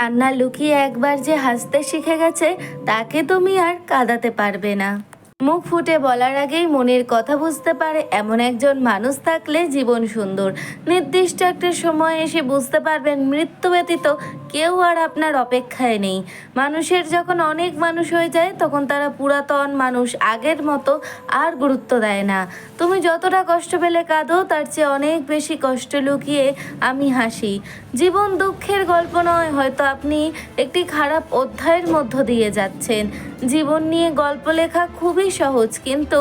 কান্না লুকিয়ে একবার যে হাসতে শিখে গেছে তাকে তুমি আর কাঁদাতে পারবে না। মুখ ফুটে বলার আগেই মনের কথা বুঝতে পারে এমন একজন মানুষ থাকলে জীবন সুন্দর। নির্দিষ্ট একটা সময় এসে বুঝতে পারবেন মৃত্যু ব্যতীত কেউ আর আপনার অপেক্ষায় নেই। মানুষের যখন অনেক মানুষ হয়ে যায়, তখন তারা পুরাতন মানুষ আগের মতো আর গুরুত্ব দেয় না। তুমি যতটা কষ্ট পেলে কাঁদো, তার চেয়ে অনেক বেশি কষ্ট লুকিয়ে আমি হাসি। জীবন দুঃখের গল্প নয়, হয়তো আপনি একটি খারাপ অধ্যায়ের মধ্য দিয়ে যাচ্ছেন। জীবন নিয়ে গল্প লেখা খুবই সহজ কিন্তু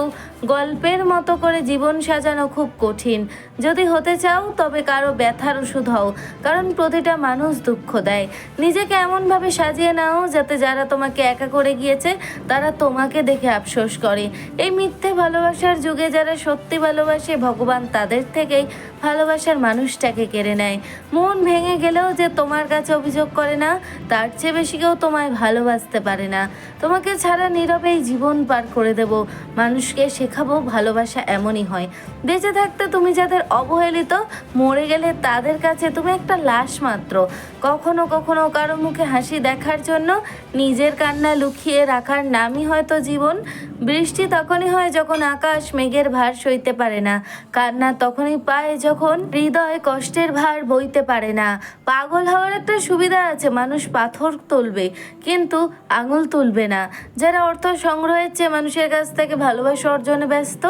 গল্পের মতো করে জীবন সাজানো খুব কঠিন। যদি হতে চাও, তবে কারও ব্যথার ওষুধ হও, কারণ প্রতিটা মানুষ দুঃখ দেয়। নিজেকে এমনভাবে সাজিয়ে নাও যাতে যারা তোমাকে একা করে গিয়েছে, তারা তোমাকে দেখে আফসোস করে। এই মিথ্যে ভালোবাসার যুগে যারা সত্যি ভালোবাসে, ভগবান তাদের থেকেই ভালোবাসার মানুষটাকে কেড়ে নেয়। মন ভেঙে গেলেও যে তোমার কাছে অভিযোগ করে না, তার চেয়ে বেশি কেউ তোমায় ভালোবাসতে পারে না। তোমাকে ছাড়া নীরবেই জীবন পার করে দেব। মানুষকে শেখাবো ভালোবাসা এমনই হয়। বেঁচে থাকতে তুমি যাদের অবহেলিত, মরে গেলে তাদের কাছে তুমি একটা লাশ মাত্র। কখনো কখনো কারও মুখে হাসি দেখার জন্য নিজের কান্না লুকিয়ে রাখার নামই হয়তো জীবন। বৃষ্টি তখনই হয় যখন আকাশ মেঘের ভার সইতে পারে না। কান্না তখনই পায় যখন হৃদয় কষ্টের ভার বইতে পারে না। পাগল হওয়ার একটা সুবিধা আছে, মানুষ পাথর তুলবে, কিন্তু আঙুল তুলবে না। যারা অর্থ সংগ্রহের চেয়ে মানুষের কাছ থেকে ভালোবাসা অর্জনে ব্যস্ত,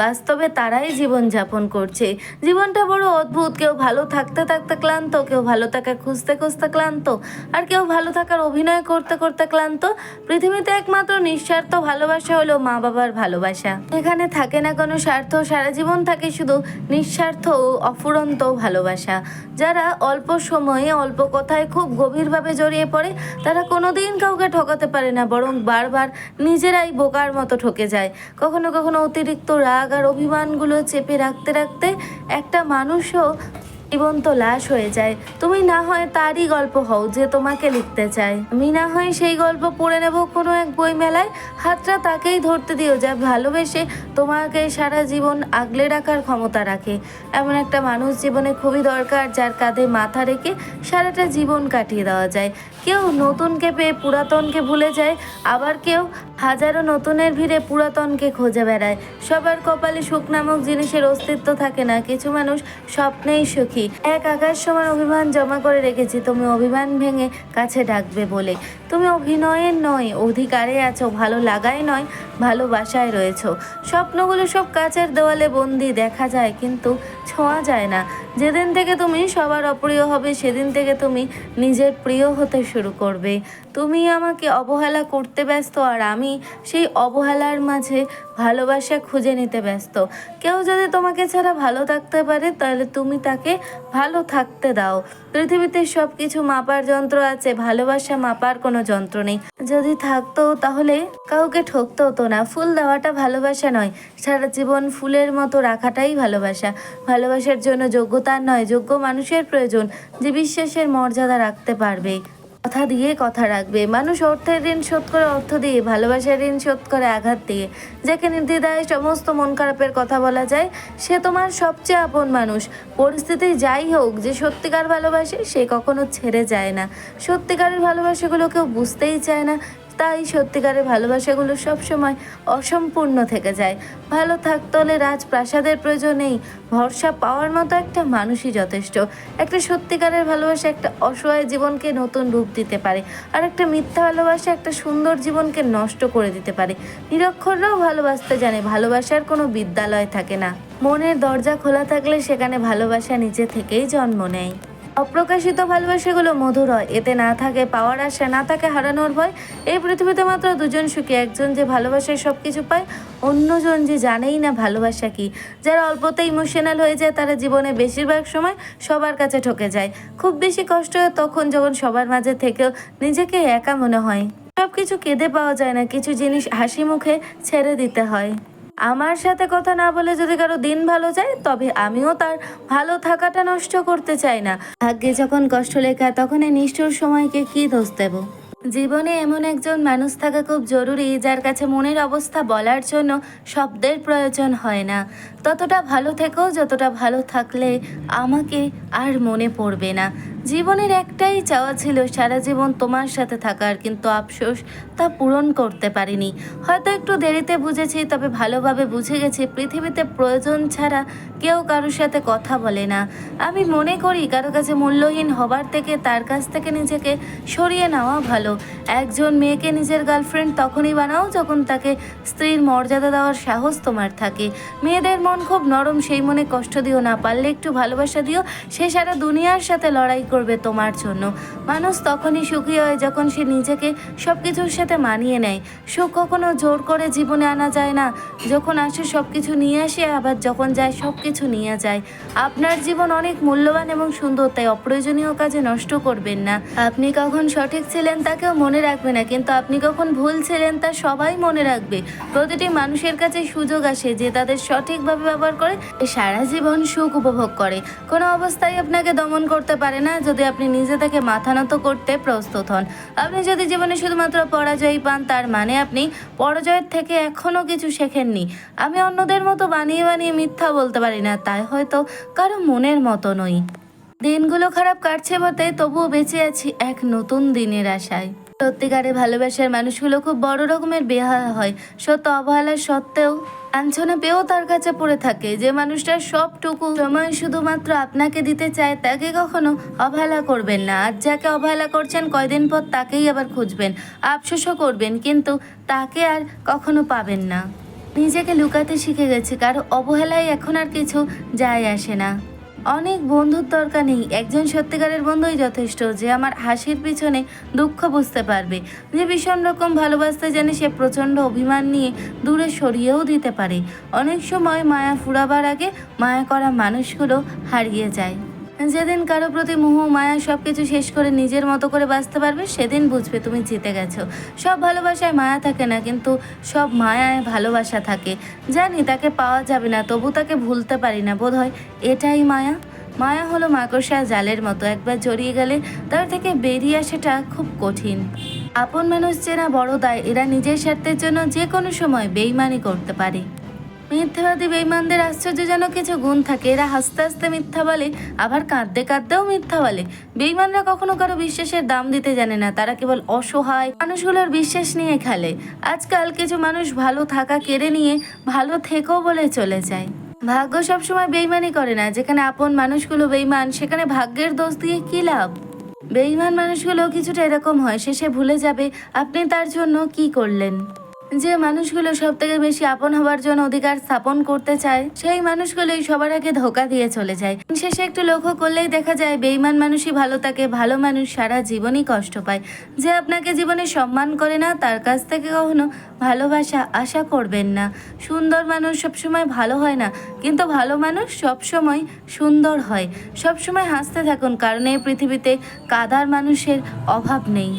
বাস্তবে তারাই জীবন যাপন করছে। জীবনটা বড় অদ্ভুত, কেউ ভালো থাকতে থাকতে ক্লান্ত, কেউ ভালো থাকা খুঁজতে খুঁজতে ক্লান্ত, আর কেউ ভালো থাকার অভিনয় করতে করতে ক্লান্ত। পৃথিবীতে একমাত্র নিঃস্বার্থ ভালোবাসা হলো মা বাবার ভালোবাসা। এখানে থাকে না কোনো স্বার্থ, সারা জীবন থাকে শুধু নিঃস্বার্থ ও অফুরন্ত ভালোবাসা। যারা অল্প সময়ে অল্প কথায় খুব গভীরভাবে জড়িয়ে পড়ে, তারা কোনোদিন কাউকে ঠকাতে পারে না, বরং বারবার নিজেরাই বোকার মতো ঠকে যায়। কখনো কখনো অতিরিক্ত রাগ আর অভিমানগুলো চেপে রাখতে রাখতে একটা মানুষও জীবন্ত লাশ হয়ে যায়। তুমি না হয় তারই গল্প হও যে তোমাকে লিখতে চায়। আমি না হয় সেই গল্প পড়ে নেব কোনো এক বই মেলায় হাতটা তাকেই ধরতে দিও যা ভালোবেসে তোমাকে সারা জীবন আগলে রাখার ক্ষমতা রাখে। এমন একটা মানুষ জীবনে খুবই দরকার যার কাঁধে মাথা রেখে সারাটা জীবন কাটিয়ে দেওয়া যায়। কেউ নতুনকে পেয়ে পুরাতনকে ভুলে যায়, আবার কেউ হাজারো নতুনের ভিড়ে পুরাতনকে খুঁজে বেড়ায়। সবার কপালে সুখ নামক জিনিসের অস্তিত্ব থাকে না, কিছু মানুষ স্বপ্নেই সুখী। এক আকাশ সমান অভিমান জমা করে রেখেছি, তুমি অভিমান ভেঙে কাছে ডাকবে বলে। তুমি অভিনয়ের নয়, অধিকারে আছো, ভালো লাগায় নয়, ভালোবাসায় রয়েছ। স্বপ্নগুলো সব কাচের দেওয়ালে বন্দি, দেখা যায়, কিন্তু ছোঁয়া যায় না। যেদিন থেকে তুমি সবার অপ্রিয় হবে, সেদিন থেকে তুমি নিজের প্রিয় হতে শুরু করবে। তুমি আমাকে অবহেলা করতে ব্যস্ত, আর আমি সেই অবহেলার মাঝে ভালোবাসা খুঁজে নিতে ব্যস্ত। কেউ যদি তোমাকে ছাড়া ভালো থাকতে পারে, তাহলে তুমি তাকে ভালো থাকতে দাও। পৃথিবীতে সব কিছু মাপার যন্ত্র আছে, ভালোবাসা মাপার কোনো যন্ত্র নেই। যদি থাকতো, তাহলে কাউকে ঠকতে হতো না। ফুল দেওয়াটা ভালোবাসা নয়। সারা জীবন ফুলের মতো রাখাটাই ভালোবাসা। ভালোবাসার জন্য যোগ্যতা নয়, যোগ্য মানুষের প্রয়োজন, যে বিশ্বাসের মর্যাদা রাখতে পারবে। কথা দিয়ে কথা রাখবে। মানুষ অর্থের ঋণ শোধ করে, অর্থ দিয়ে ভালোবাসার ঋণ শোধ করে আঘাত দিয়ে। যাকে নির্দ্বিধায় সমস্ত মন খারাপের কথা বলা যায়, সে তোমার সবচেয়ে আপন মানুষ। পরিস্থিতি যাই হোক, যে সত্যিকার ভালোবাসে, সে কখনো ছেড়ে যায় না। সত্যিকারের ভালোবাসাগুলো কেউ বুঝতেই চায় না। তাই সত্যিকারের ভালোবাসাগুলো সবসময় অসম্পূর্ণ থেকে যায়। ভালো থাকতে হলে রাজপ্রাসাদের প্রয়োজন নেই ভরসা পাওয়ার মতো একটা মানুষই যথেষ্ট। একটা সত্যিকারের ভালোবাসা একটা অসহায় জীবনকে নতুন রূপ দিতে পারে, আর একটা মিথ্যা ভালোবাসা একটা সুন্দর জীবনকে নষ্ট করে দিতে পারে। নিরক্ষররাও ভালোবাসতে জানে, ভালোবাসার কোনো বিদ্যালয় থাকে না। মনের দরজা খোলা থাকলে সেখানে ভালোবাসা নিচে থেকেই জন্ম নেয়। অপ্রকাশিত ভালোবাসাগুলো মধুর হয়। এতে না থাকে পাওয়ার আশা না থাকে হারানোর ভয়। এই পৃথিবীতে মাত্র দুজন সুখী, একজন যে ভালোবাসায় সব কিছু পায়, অন্যজন যে জানেই না ভালোবাসা কি। যারা অল্পতে ইমোশনাল হয়ে যায়, তারা জীবনে বেশিরভাগ সময় সবার কাছে ঠকে যায়। খুব বেশি কষ্ট হয় তখন যখন সবার মাঝে থেকেও নিজেকে একা মনে হয়। সব কিছু কেঁদে পাওয়া যায় না, কিছু জিনিস হাসি মুখে ছেড়ে দিতে হয়। আমার সাথে কথা না বলে যদি কারও দিন ভালো যায়, তবে আমিও তার ভালো থাকাটা নষ্ট করতে চাই না। ভাগ্যে যখন কষ্ট লেখা তখন এই নিষ্ঠুর সময়কে কি দোষ দেব? জীবনে এমন একজন মানুষ থাকা খুব জরুরি, যার কাছে মনের অবস্থা বলার জন্য শব্দের প্রয়োজন হয় না। ততটা ভালো থেকেও যতটা ভালো থাকলে আমাকে আর মনে পড়বে না। জীবনের একটাই চাওয়া ছিল সারা জীবন তোমার সাথে থাকার, কিন্তু আফসোস তা পূরণ করতে পারিনি। হয়তো একটু দেরিতে বুঝেছি, তবে ভালোভাবে বুঝে গেছি, পৃথিবীতে প্রয়োজন ছাড়া কেউ কারোর সাথে কথা বলে না। আমি মনে করি কারও কাছে মূল্যহীন হবার থেকে তার কাছ থেকে নিজেকে সরিয়ে নেওয়া ভালো। একজন মেয়েকে নিজের গার্লফ্রেন্ড তখনই বানাও যখন তাকে স্ত্রীর মর্যাদা দেওয়ার সাহস তোমার থাকে। মেয়েদের মন খুব নরম, সেই মনে কষ্ট দিও না, পারলে একটু ভালোবাসা দিও, সে সারা দুনিয়ার সাথে লড়াই করবে তোমার জন্য। মানুষ তখনই সুখী হয় যখন সে নিজেকে সব কিছুর সাথে মানিয়ে নেয়। সুখ কখনো জোর করে জীবনে আনা যায় না। যখন আসে সব কিছু নিয়ে আসে, আবার যখন যায় সব কিছু নিয়ে যায়। আপনার জীবন অনেক মূল্যবান এবং সুন্দর, তাই অপ্রয়োজনীয় কাজে নষ্ট করবেন না। আপনি কখন সঠিক ছিলেন তাকেও মনে রাখবে না, কিন্তু আপনি কখন ভুল ছিলেন তা সবাই মনে রাখবে। প্রতিটি মানুষের কাছে সুযোগ আসে যে তাদের সঠিকভাবে ব্যবহার করে সারা জীবন সুখ উপভোগ করে। কোনো অবস্থায় আপনাকে দমন করতে পারে না যদি আপনি নিজে থেকে মাথা নত করতে প্রস্তুত হন। আপনি যদি জীবনে শুধুমাত্র পরাজয় পান, তার মানে আপনি পরাজয়ের থেকে এখনও কিছু শেখেননি। আমি অন্যদের মতো বানিয়ে বানিয়ে মিথ্যা বলতে পারি না, তাই হয়তো কারও মনের মতো নই। দিনগুলো খারাপ কাটছে বটে, তবুও বেঁচে আছি এক নতুন দিনের আশায়। সত্যিকারে ভালোবাসার মানুষগুলো খুব বড় রকমের বেহায়া হয়। সত্য অবহেলার সত্ত্বেও লাঞ্ছনা পেয়েও তার কাছে পড়ে থাকে। যে মানুষটা সবটুকু সময় শুধুমাত্র আপনাকে দিতে চায়, তাকে কখনো অবহেলা করবেন না। আজ যাকে অবহেলা করছেন, কয়দিন পর তাকেই আবার খুঁজবেন, আফসোসও করবেন, কিন্তু তাকে আর কখনো পাবেন না। নিজেকে লুকাতে শিখে গেছি। কারও অবহেলায় এখন আর কিছু যায় আসে না। অনেক বন্ধুর দরকার নেই। একজন সত্যিকারের বন্ধুই যথেষ্ট যে আমার হাসির পিছনে দুঃখ বুঝতে পারবে, যে ভীষণ রকম ভালোবাসতে জানে সে প্রচণ্ড অভিমান নিয়ে দূরে সরিয়েও দিতে পারে। অনেক সময় মায়া ফুরাবার আগে মায়া করা মানুষগুলো হারিয়ে যায়। যেদিন কারও প্রতি মোহ, মায়া সব কিছু শেষ করে নিজের মতো করে বাঁচতে পারবে, সেদিন বুঝবে তুমি জিতে গেছো। সব ভালোবাসায় মায়া থাকে না, কিন্তু সব মায়ায় ভালোবাসা থাকে। জানি তাকে পাওয়া যাবে না, তবু তাকে ভুলতে পারি না। বোধ হয় এটাই মায়া। মায়া হলো মাকড়সা জালের মতো। একবার জড়িয়ে গেলে তার থেকে বেরিয়ে আসাটা খুব কঠিন। আপন মানুষ চেনা বড় দায়, এরা নিজের স্বার্থের জন্য যে কোনো সময় বেইমানি করতে পারে। মিথ্যাবাদী বেইমানদের আশ্চর্যজনক কিছু গুণ থাকে। এরা হাসতে হাসতে মিথ্যা বলে, আবার কাঁদতে কাঁদতেও মিথ্যা বলে। বেইমানরা কখনো কারও বিশ্বাসের দাম দিতে জানে না। তারা কেবল অসহায় মানুষগুলোর বিশ্বাস নিয়ে খেলে। আজকাল কিছু মানুষ ভালো থাকা কেড়ে নিয়ে ভালো থেকেও বলে চলে যায়। ভাগ্য সবসময় বেইমানি করে না। যেখানে আপন মানুষগুলো বেইমান সেখানে ভাগ্যের দোষ দিয়ে কী লাভ? বেইমান মানুষগুলো কিছুটা এরকম হয়, শেষে ভুলে যাবে, আপনি তার জন্য কি করলেন? যে মানুষগুলো সব থেকে বেশি আপন হবার জন্য অধিকার স্থাপন করতে চায়, সেই মানুষগুলোই সবার আগে ধোকা দিয়ে চলে যায়। শেষে একটু লক্ষ্য করলেই দেখা যায় বেইমান মানুষই ভালো থাকে ভালো মানুষ সারা জীবনই কষ্ট পায়। যে আপনাকে জীবনে সম্মান করে না, তার কাছ থেকে কখনো ভালোবাসা আশা করবেন না। সুন্দর মানুষ সবসময় ভালো হয় না, কিন্তু ভালো মানুষ সবসময় সুন্দর হয়। সবসময় হাসতে থাকুন, কারণ এই পৃথিবীতে কাদার মানুষের অভাব নেই।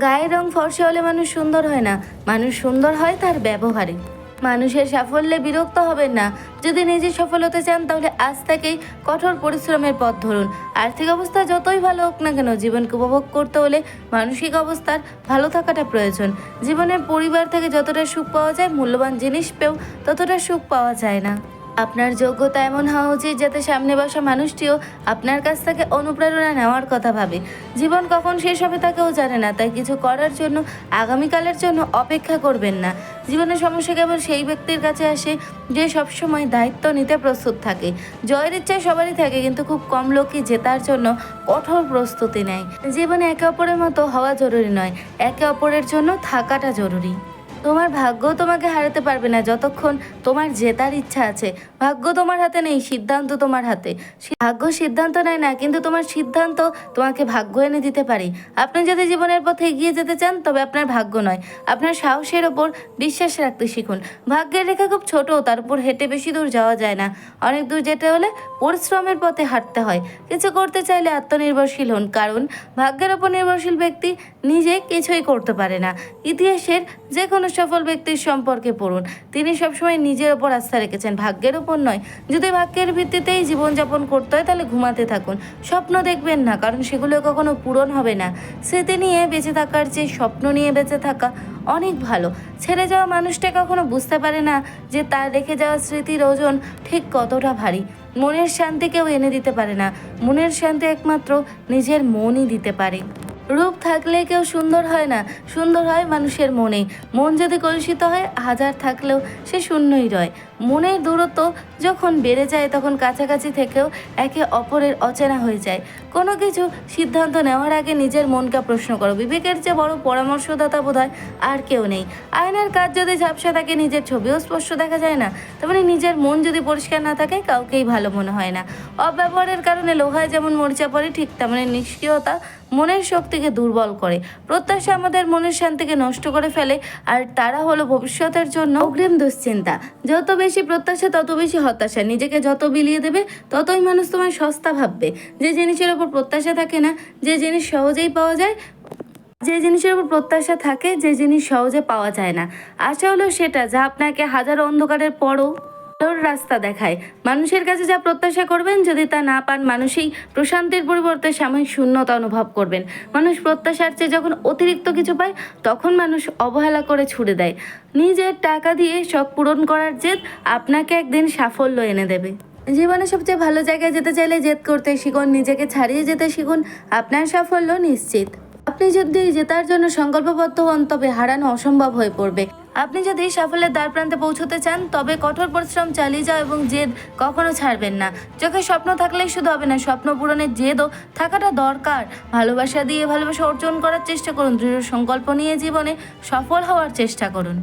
গায়ের রং ফর্সা হলে মানুষ সুন্দর হয় না। মানুষ সুন্দর হয় তার ব্যবহারে। মানুষের সাফল্যে বিরক্ত হবেন না। যদি নিজে সফল হতে চান, তাহলে আজ থেকেই কঠোর পরিশ্রমের পথ ধরুন। আর্থিক অবস্থা যতই ভালো হোক না কেন, জীবনকে উপভোগ করতে হলে মানসিক অবস্থার ভালো থাকাটা প্রয়োজন। জীবনের পরিবার থেকে যতটা সুখ পাওয়া যায়, মূল্যবান জিনিস পেয়েও ততটা সুখ পাওয়া যায় না। আপনার যোগ্যতা এমন হওয়া উচিত যাতে সামনে বসা মানুষটিও আপনার কাছ থেকে অনুপ্রেরণা নেওয়ার কথা ভাবে। জীবন কখন শেষ হবে তা কেউ জানে না, তাই কিছু করার জন্য, আগামীকালের জন্য অপেক্ষা করবেন না। জীবনের সমস্যা কেবল সেই ব্যক্তির কাছে আসে যে সবসময় দায়িত্ব নিতে প্রস্তুত থাকে। জয়ের ইচ্ছা সবারই থাকে, কিন্তু খুব কম লোকই জেতার জন্য কঠোর প্রস্তুতি নেয়। জীবনে একে অপরের মতো হওয়া জরুরি নয়, একে অপরের জন্য থাকাটা জরুরি। তোমার ভাগ্য তোমাকে হারাতে পারবে না যতক্ষণ তোমার জেতার ইচ্ছা আছে। ভাগ্য তোমার হাতে নেই, সিদ্ধান্ত তোমার হাতে। ভাগ্য সিদ্ধান্ত নেয় না, কিন্তু তোমার সিদ্ধান্ত তোমাকে ভাগ্য এনে দিতে পারে। আপনি যদি জীবনের পথে এগিয়ে যেতে চান, তবে আপনার ভাগ্য নয়। আপনার সাহসের ওপর বিশ্বাস রাখতে শিখুন। ভাগ্যের রেখা খুব ছোট, তার উপর হেঁটে বেশি দূর যাওয়া যায় না। অনেক দূর যেতে হলে পরিশ্রমের পথে হাঁটতে হয়। কিছু করতে চাইলে আত্মনির্ভরশীল হন, কারণ ভাগ্যের ওপর নির্ভরশীল ব্যক্তি নিজে কিছুই করতে পারে না। ইতিহাসের যে কোনো সফল ব্যক্তির সম্পর্কে পড়ুন। তিনি সবসময় নিজের ওপর আস্থা রেখেছেন। ভাগ্যের ওপর নয়। যদি ভাগ্যের ভিত্তিতেই জীবনযাপন করতে হয়, তাহলে ঘুমাতে থাকুন। স্বপ্ন দেখবেন না, কারণ সেগুলো কখনো পূরণ হবে না। স্মৃতি নিয়ে বেঁচে থাকার চেয়ে স্বপ্ন নিয়ে বেঁচে থাকা অনেক ভালো। ছেড়ে যাওয়া মানুষটা কখনো বুঝতে পারে না যে তার রেখে যাওয়া স্মৃতির ওজন ঠিক কতটা ভারী। মনের শান্তি কেউ এনে দিতে পারে না। মনের শান্তি একমাত্র নিজের মনই দিতে পারে। রূপ থাকলে কেউ সুন্দর হয় না, সুন্দর হয় মানুষের মনে। মন যদি কলুষিত হয়, হাজার থাকলেও সে শূন্যই রয়। মনের দূরত্ব যখন বেড়ে যায়, তখন কাছাকাছি থেকেও একে অপরের অচেনা হয়ে যায়। কোনো কিছু সিদ্ধান্ত নেওয়ার আগে নিজের মনকে প্রশ্ন করো। বিবেকের যে বড় পরামর্শদাতা বোধ হয় আর কেউ নেই। আয়নার কাজ যদি ঝাপসা থাকে, নিজের ছবিও স্পষ্ট দেখা যায় না। তার মানে নিজের মন যদি পরিষ্কার না থাকে, কাউকেই ভালো মনে হয় না। অব্যবহারের কারণে লোহায় যেমন মরিচা পড়ে, ঠিক তেমনি নিষ্ক্রিয়তা মনের শক্তিকে দুর্বল করে। প্রত্যাশা আমাদের মনের শান্তিকে নষ্ট করে ফেলে, আর তারা হলো ভবিষ্যতের জন্য অগ্রিম দুশ্চিন্তা। যত বেশি প্রত্যাশা, তত বেশি হতাশা। নিজেকে যত বিলিয়ে দেবে, ততই মানুষ তোমায় সস্তা ভাববে। যে জিনিসের ওপর প্রত্যাশা থাকে না, যে জিনিস সহজেই পাওয়া যায়, যে জিনিসের উপর প্রত্যাশা থাকে, যে জিনিস সহজে পাওয়া যায় না। আশা হলো সেটা, যা আপনাকে হাজার অন্ধকারের পরও আলোর রাস্তা দেখায়। মানুষের কাছে যা প্রত্যাশা করবেন, যদি তা না পান, মানুষই প্রশান্তির পরিবর্তে সাময়িক শূন্যতা অনুভব করবেন। মানুষ প্রত্যাশার চেয়ে যখন অতিরিক্ত কিছু পায়, তখন মানুষ অবহেলা করে ছুড়ে দেয়। নিজের টাকা দিয়ে শখ পূরণ করার জেদ আপনাকে একদিন সাফল্য এনে দেবে। জীবনে সবচেয়ে ভালো জায়গায় যেতে চাইলে জেদ করতে শিখুন, নিজেকে ছাড়িয়ে যেতে শিখুন, আপনার সাফল্য নিশ্চিত। আপনি যদি জেতার জন্য সংকল্পবদ্ধ হন, তবে হারানো অসম্ভব হয়ে পড়বে। আপনি যদি সাফল্যের দ্বার প্রান্তে পৌঁছতে চান, তবে কঠোর পরিশ্রম চালিয়ে যাও এবং জেদ কখনো ছাড়বেন না। চোখে স্বপ্ন থাকলেই শুধু হবে না, স্বপ্ন পূরণের জেদও থাকাটা দরকার। ভালোবাসা দিয়ে ভালোবাসা অর্জন করার চেষ্টা করুন, দৃঢ় সংকল্প নিয়ে জীবনে সফল হওয়ার চেষ্টা করুন।